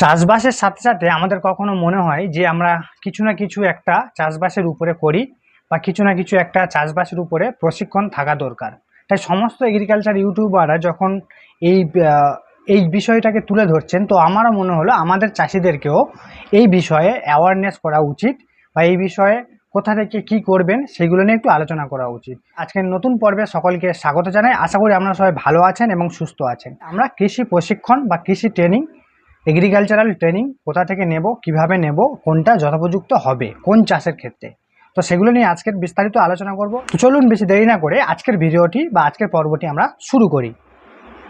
চাষবাসের সাথে সাথে আমাদের কখনো মনে হয় যে আমরা কিছু না কিছু একটা চাষবাসের উপরে করি বা কিছু না কিছু একটা চাষবাসের উপরে প্রশিক্ষণ থাকা দরকার। তাই সমস্ত এগ্রিকালচার ইউটিউবাররা যখন এই এই বিষয়টাকে তুলে ধরছেন, তো আমারও মনে হলো আমাদের চাষিদেরকেও এই বিষয়ে অ্যাওয়ারনেস করা উচিত বা এই বিষয়ে কোথা থেকে কি করবেন সেগুলো নিয়ে একটু আলোচনা করা উচিত। আজকের নতুন পর্বে সকলকে স্বাগত জানাই। আশা করি আপনারা সবাই ভালো আছেন এবং সুস্থ আছেন। আমরা কৃষি প্রশিক্ষণ বা কৃষি ট্রেনিং এগ্রিকালচারাল ট্রেনিং কোথা থেকে নেব, কীভাবে নেব, কোনটা যথোপযুক্ত হবে, কোন চাষের ক্ষেত্রে? তো সেগুলো নিয়ে আজকের বিস্তারিত আলোচনা করব। তো চলুন বেশি দেরি না করে আজকের ভিডিওটি বা আজকের পর্বটি আমরা শুরু করি।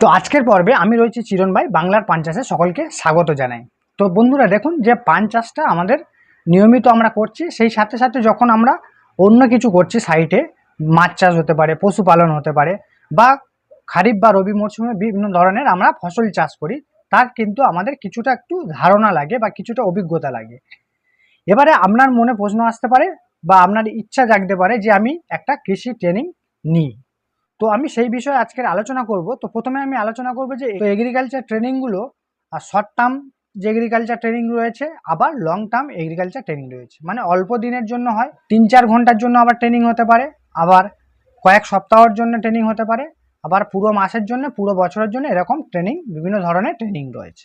তো আজকের পর্বে আমি রয়েছি চিরণ ভাই, বাংলার পান চাষে সকলকে স্বাগত জানাই। তো বন্ধুরা, দেখুন যে পান চাষটা আমাদের নিয়মিত আমরা করছি, সেই সাথে সাথে যখন আমরা অন্য কিছু করছি সাইটে, মাছ চাষ হতে পারে, পশুপালন হতে পারে, বা খারিফ বা রবি মরশুমে বিভিন্ন ধরনের আমরা ফসল চাষ করি তার কিন্তু আমাদের কিছুটা একটু ধারণা লাগে বা কিছুটা অভিজ্ঞতা লাগে। এবারে আপনার মনে প্রশ্ন আসতে পারে বা আপনার ইচ্ছা জাগতে পারে যে আমি একটা কৃষি ট্রেনিং নিই। তো আমি সেই বিষয়ে আজকের আলোচনা করব। তো প্রথমে আমি আলোচনা করব যে এগ্রিকালচার ট্রেনিংগুলো আর শর্ট টার্ম যে এগ্রিকালচার ট্রেনিং রয়েছে, আবার লং টার্ম এগ্রিকালচার ট্রেনিং রয়েছে। মানে অল্প দিনের জন্য হয়, তিন চার ঘণ্টার জন্য আবার ট্রেনিং হতে পারে, আবার কয়েক সপ্তাহের জন্য ট্রেনিং হতে পারে আবার পুরো মাসের জন্য, পুরো বছরের জন্য এরকম ট্রেনিং বিভিন্ন ধরনের ট্রেনিং রয়েছে।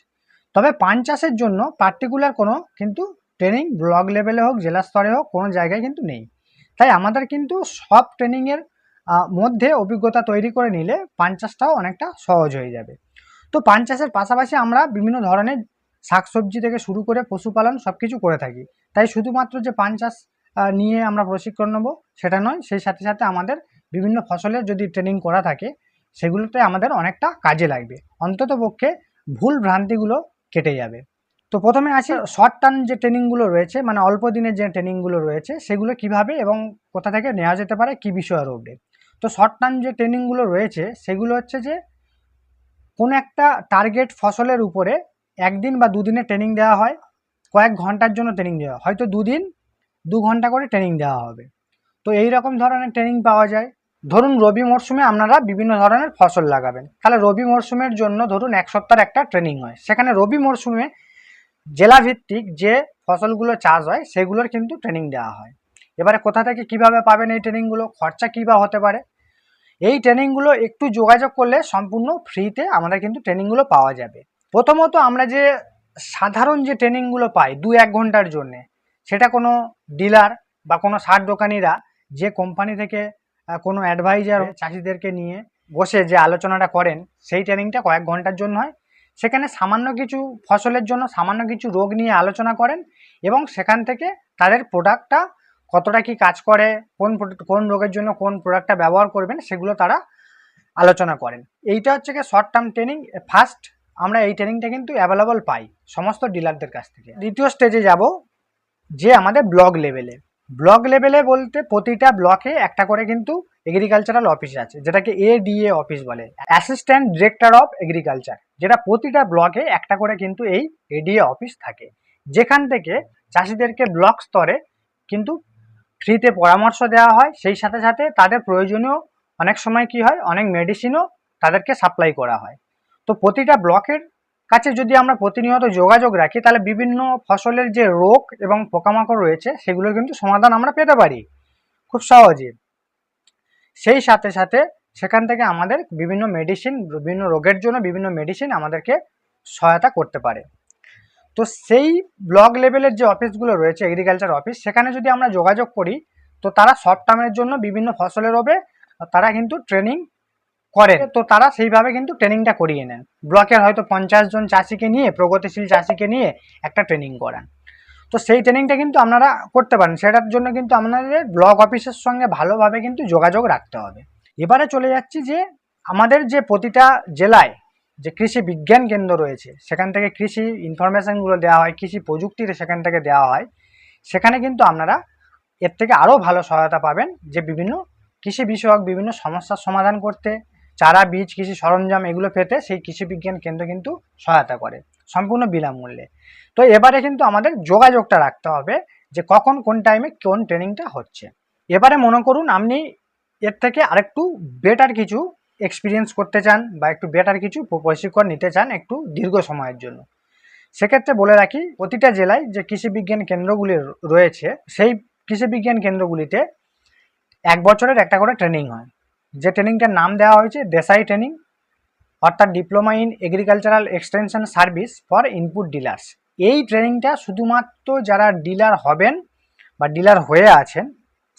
তবে পান চাষের জন্য পার্টিকুলার কোনো কিন্তু ট্রেনিং ব্লক লেভেলে হোক, জেলা স্তরে হোক, কোনো জায়গায় কিন্তু নেই। তাই আমাদের কিন্তু সব ট্রেনিংয়ের মধ্যে অভিজ্ঞতা তৈরি করে নিলে পান চাষটাও অনেকটা সহজ হয়ে যাবে। তো পান চাষের পাশাপাশি আমরা বিভিন্ন ধরনের শাকসবজি থেকে শুরু করে পশুপালন সব কিছু করে থাকি। তাই শুধুমাত্র যে পান চাষ নিয়ে আমরা প্রশিক্ষণ নেব, সেটা নয়, সেই সাথে সাথে আমাদের বিভিন্ন ফসলের যদি ট্রেনিং করা থাকে সেগুলোতে আমাদের অনেকটা কাজে লাগবে। অন্তত পক্ষে ভুল ভ্রান্তিগুলো কেটে যাবে। তো প্রথমে আসি শর্ট টার্ম যে ট্রেনিংগুলো রয়েছে মানে অল্প দিনের যে ট্রেনিংগুলো রয়েছে সেগুলো কীভাবে এবং কোথা থেকে নেওয়া যেতে পারে কি বিষয়ের উপরে তো শর্ট টার্ম যে ট্রেনিংগুলো রয়েছে সেগুলো হচ্ছে যে কোনো একটা টার্গেট ফসলের উপরে একদিন বা দুদিনের ট্রেনিং দেওয়া হয় কয়েক ঘণ্টার জন্য ট্রেনিং দেওয়া হয়। হয়তো দুদিন দু ঘণ্টা করে ট্রেনিং দেওয়া হবে। তো এই রকম ধরনের ট্রেনিং পাওয়া যায়। ধরুন রবি মরশুমে আপনারা বিভিন্ন ধরনের ফসল লাগাবেন। তাহলে রবি মরশুমের জন্য ধরুন এক সপ্তাহের একটা ট্রেনিং হয়। সেখানে রবি মরশুমে জেলাভিত্তিক যে ফসলগুলো চাষ হয়, সেগুলোর কিন্তু ট্রেনিং দেওয়া হয়। এবারে কোথা থেকে কীভাবে পাবেন এই ট্রেনিংগুলো খরচা কী বা হতে পারে? এই ট্রেনিংগুলো একটু যোগাযোগ করলে সম্পূর্ণ ফ্রিতে আমাদের কিন্তু ট্রেনিংগুলো পাওয়া যাবে। প্রথমত আমরা যে সাধারণ যে ট্রেনিংগুলো পাই দু এক ঘণ্টার জন্যে, সেটা কোনো ডিলার বা কোনো সার দোকানিরা যে কোম্পানি থেকে কোনো অ্যাডভাইজার চাষিদেরকে নিয়ে বসে যে আলোচনাটা করেন, সেই ট্রেনিংটা কয়েক ঘণ্টার জন্য হয়। সেখানে সামান্য কিছু ফসলের জন্য সামান্য কিছু রোগ নিয়ে আলোচনা করেন এবং সেখান থেকে তাদের প্রোডাক্টটা কতটা কি কাজ করে, কোন কোন রোগের জন্য কোন প্রোডাক্টটা ব্যবহার করবেন, সেগুলো তারা আলোচনা করেন। এইটা হচ্ছে কি শর্ট টার্ম ট্রেনিং ফার্স্ট আমরা এই ট্রেনিংটা কিন্তু অ্যাভেলেবল পাই সমস্ত ডিলারদের কাছ থেকে। দ্বিতীয় স্টেজে যাব, যে আমাদের ব্লক লেভেলে ব্লক লেভেলে বলতে প্রতিটা ব্লকে একটা করে কিন্তু এগ্রিকালচারাল অফিস আছে, যেটাকে এডিএ অফিস বলে অ্যাসিস্ট্যান্ট ডিরেক্টর অফ এগ্রিকালচার যেটা প্রতিটা ব্লকে একটা করে কিন্তু এই এডিএ অফিস থাকে। যেখান থেকে চাষিদেরকে ব্লক স্তরে কিন্তু ফ্রিতে পরামর্শ দেওয়া হয়, সেই সাথে সাথে তাদের প্রয়োজনীয় অনেক সময় কি হয়, অনেক মেডিসিনও তাদেরকে সাপ্লাই করা হয়। তো প্রতিটা ব্লকের কাছে যদি আমরা প্রতিনিয়ত যোগাযোগ রাখি, তাহলে বিভিন্ন ফসলের যে রোগ এবং পোকামাকড় রয়েছে, সেগুলোর কিন্তু সমাধান আমরা পেতে পারি। খুব সহজে। সেই সাথে সাথে সেখান থেকে আমাদের বিভিন্ন মেডিসিন বিভিন্ন রোগের জন্য বিভিন্ন মেডিসিন আমাদেরকে সহায়তা করতে পারে। তো সেই ব্লক লেভেলের যে অফিসগুলো রয়েছে এগ্রিকালচার অফিস সেখানে যদি আমরা যোগাযোগ করি, তো তারা শর্ট টার্মের জন্য বিভিন্ন ফসলের ওপরে তারা কিন্তু ট্রেনিং করে তো তারা সেইভাবে কিন্তু ট্রেনিংটা করিয়ে নেন। ব্লকের হয়তো পঞ্চাশ জন চাষিকে নিয়ে, প্রগতিশীল চাষিকে নিয়ে একটা ট্রেনিং করান। তো সেই ট্রেনিংটা কিন্তু আপনারা করতে পারেন। সেটার জন্য কিন্তু আপনাদের ব্লক অফিসের সঙ্গে ভালোভাবে কিন্তু যোগাযোগ রাখতে হবে। এবারে চলে যাচ্ছি যে আমাদের যে প্রতিটা জেলায় যে কৃষি বিজ্ঞান কেন্দ্র রয়েছে, সেখান থেকে কৃষি ইনফরমেশনগুলো দেওয়া হয়, কৃষি প্রযুক্তির সেখান থেকে দেওয়া হয়, সেখানে কিন্তু আপনারা এর থেকে আরও ভালো সহায়তা পাবেন যে বিভিন্ন কৃষি বিষয়ক বিভিন্ন সমস্যার সমাধান করতে চারা, বীজ, কৃষি সরঞ্জাম এগুলো পেতে সেই কৃষি বিজ্ঞান কেন্দ্র কিন্তু সহায়তা করে সম্পূর্ণ বিনামূল্যে। তো এবারে কিন্তু আমাদের যোগাযোগটা রাখতে হবে যে কখন, কোন টাইমে কোন ট্রেনিংটা হচ্ছে। এবারে মনে করুন আপনি এর থেকে আরেকটু বেটার কিছু এক্সপিরিয়েন্স করতে চান বা একটু বেটার কিছু প্রশিক্ষণ নিতে চান একটু দীর্ঘ সময়ের জন্য। সেক্ষেত্রে বলে রাখি, প্রতিটা জেলায় যে কৃষি বিজ্ঞান কেন্দ্রগুলি রয়েছে, সেই কৃষি বিজ্ঞান কেন্দ্রগুলিতে এক বছরের একটা করে ট্রেনিং হয়। যে ট্রেনিংটার নাম দেওয়া হয়েছে দেশাই ট্রেনিং অর্থাৎ diploma in agricultural extension service for input dealers এই ট্রেনিংটা শুধুমাত্র যারা ডিলার হবেন বা ডিলার হয়ে আছেন,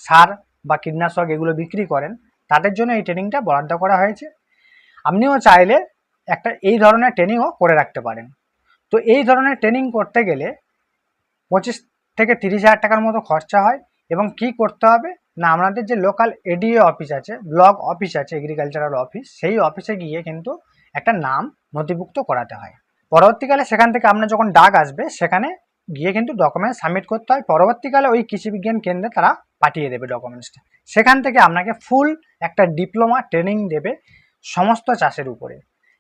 সার বা কীটনাশক এগুলো বিক্রি করেন, তাদের জন্য এই ট্রেনিংটা বরাদ্দ করা হয়েছে। আপনিও চাইলে একটা এই ধরনের ট্রেনিংও করে রাখতে পারেন। তো এই ধরনের ট্রেনিং করতে গেলে পঁচিশ থেকে তিরিশ হাজার টাকার মতো খরচা হয় এবং কি করতে হবে? না, আমাদের যে লোকাল এডিএ অফিস আছে ব্লক অফিস আছে এগ্রিকালচারাল অফিস সেই অফিসে গিয়ে কিন্তু একটা নাম নথিভুক্ত করাতে হয়। পরবর্তীকালে সেখান থেকে আপনার যখন ডাক আসবে, সেখানে গিয়ে কিন্তু ডকুমেন্টস সাবমিট করতে হয়। পরবর্তীকালে ওই কৃষি বিজ্ঞান কেন্দ্রে তারা পাঠিয়ে দেবে ডকুমেন্টসটা সেখান থেকে আপনাকে ফুল একটা ডিপ্লোমা ট্রেনিং দেবে সমস্ত চাষের উপরে।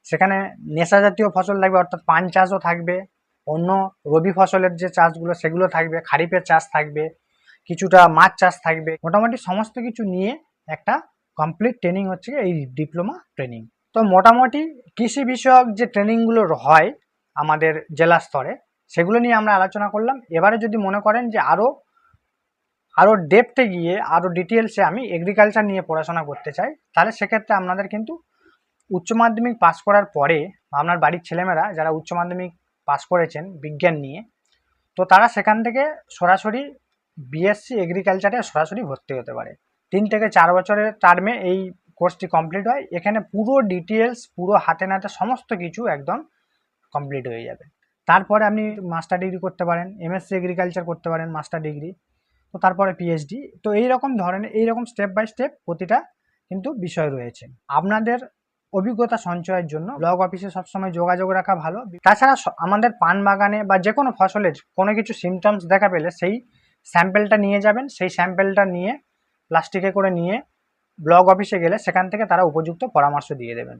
সেখানে নেশা জাতীয় ফসল লাগবে, অর্থাৎ পান চাষও থাকবে। অন্য রবি ফসলের যে চাষগুলো, সেগুলো থাকবে, খারিফের চাষ থাকবে। কিছুটা মাছ চাষ থাকবে। মোটামুটি সমস্ত কিছু নিয়ে একটা কমপ্লিট ট্রেনিং হচ্ছে এই ডিপ্লোমা ট্রেনিং তো মোটামুটি কৃষি বিষয়ক যে ট্রেনিংগুলো হয় আমাদের জেলা স্তরে, সেগুলো নিয়ে আমরা আলোচনা করলাম। এবারে যদি মনে করেন যে আরও আরও ডেপথে গিয়ে আরও ডিটেলসে আমি এগ্রিকালচার নিয়ে পড়াশোনা করতে চাই, তাহলে সেক্ষেত্রে আপনাদের কিন্তু উচ্চ মাধ্যমিক পাস করার পরে আপনার বাড়ির ছেলেমেয়েরা যারা উচ্চ মাধ্যমিক পাস করেছেন বিজ্ঞান নিয়ে, তো তারা সেখান থেকে সরাসরি বিএসসি এগ্রিকালচারে সরাসরি ভর্তি হতে পারে। তিন থেকে চার বছরের টার্মে এই কোর্সটি কমপ্লিট হয়। এখানে পুরো ডিটেলস পুরো হাতে নাতে সমস্ত কিছু একদম কমপ্লিট হয়ে যাবে। তারপরে আপনি মাস্টার ডিগ্রি করতে পারেন এমএসসি এগ্রিকালচার করতে পারেন মাস্টার ডিগ্রি তো তারপরে পিএইচডি তো এই রকম ধরনের এই রকম স্টেপ বাই স্টেপ প্রতিটা কিন্তু বিষয় রয়েছে। আপনাদের অভিজ্ঞতা সঞ্চয়ের জন্য ব্লক অফিসে সবসময় যোগাযোগ রাখা ভালো। তাছাড়া আমাদের পান বাগানে বা যে কোনো ফসলের কোনো কিছু সিমটমস দেখা পেলে সেই স্যাম্পেলটা নিয়ে যাবেন, সেই স্যাম্পেলটা নিয়ে, প্লাস্টিকে করে নিয়ে ব্লক অফিসে গেলে সেখান থেকে তারা উপযুক্ত পরামর্শ দিয়ে দেবেন।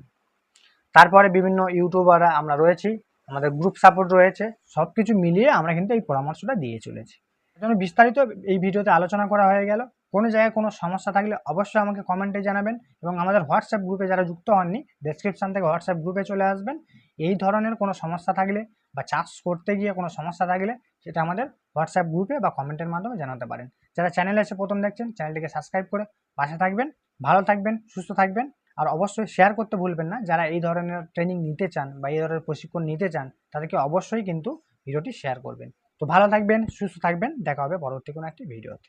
তারপরে বিভিন্ন ইউটিউবাররা আমরা রয়েছি, আমাদের গ্রুপ সাপোর্ট রয়েছে সব কিছু মিলিয়ে আমরা কিন্তু এই পরামর্শটা দিয়ে চলেছি। জন্য বিস্তারিত এই ভিডিওতে আলোচনা করা হয়ে গেল। কোনো জায়গায় কোনো সমস্যা থাকলে অবশ্যই আমাকে কমেন্টে জানাবেন এবং আমাদের হোয়াটসঅ্যাপ গ্রুপে যারা যুক্ত হননি ডেসক্রিপশন থেকে হোয়াটসঅ্যাপ গ্রুপে চলে আসবেন। এই ধরনের কোনো সমস্যা থাকলে বা চাষ করতে গিয়ে কোনো সমস্যা থাকলে সেটা আমাদের হোয়াটসঅ্যাপ গ্রুপে বা কমেন্টের মাধ্যমে জানাতে পারেন। যারা চ্যানেল এসে প্রথম দেখছেন, চ্যানেলটিকে সাবস্ক্রাইব করে পাশে থাকবেন, ভালো থাকবেন, সুস্থ থাকবেন, আর অবশ্যই শেয়ার করতে ভুলবেন না। যারা এই ধরনের ট্রেনিং নিতে চান বা এই ধরনের প্রশিক্ষণ নিতে চান, তাদেরকে অবশ্যই কিন্তু ভিডিওটি শেয়ার করবেন। তো ভালো থাকবেন, সুস্থ থাকবেন। দেখা হবে পরবর্তী কোনো একটি ভিডিওতে।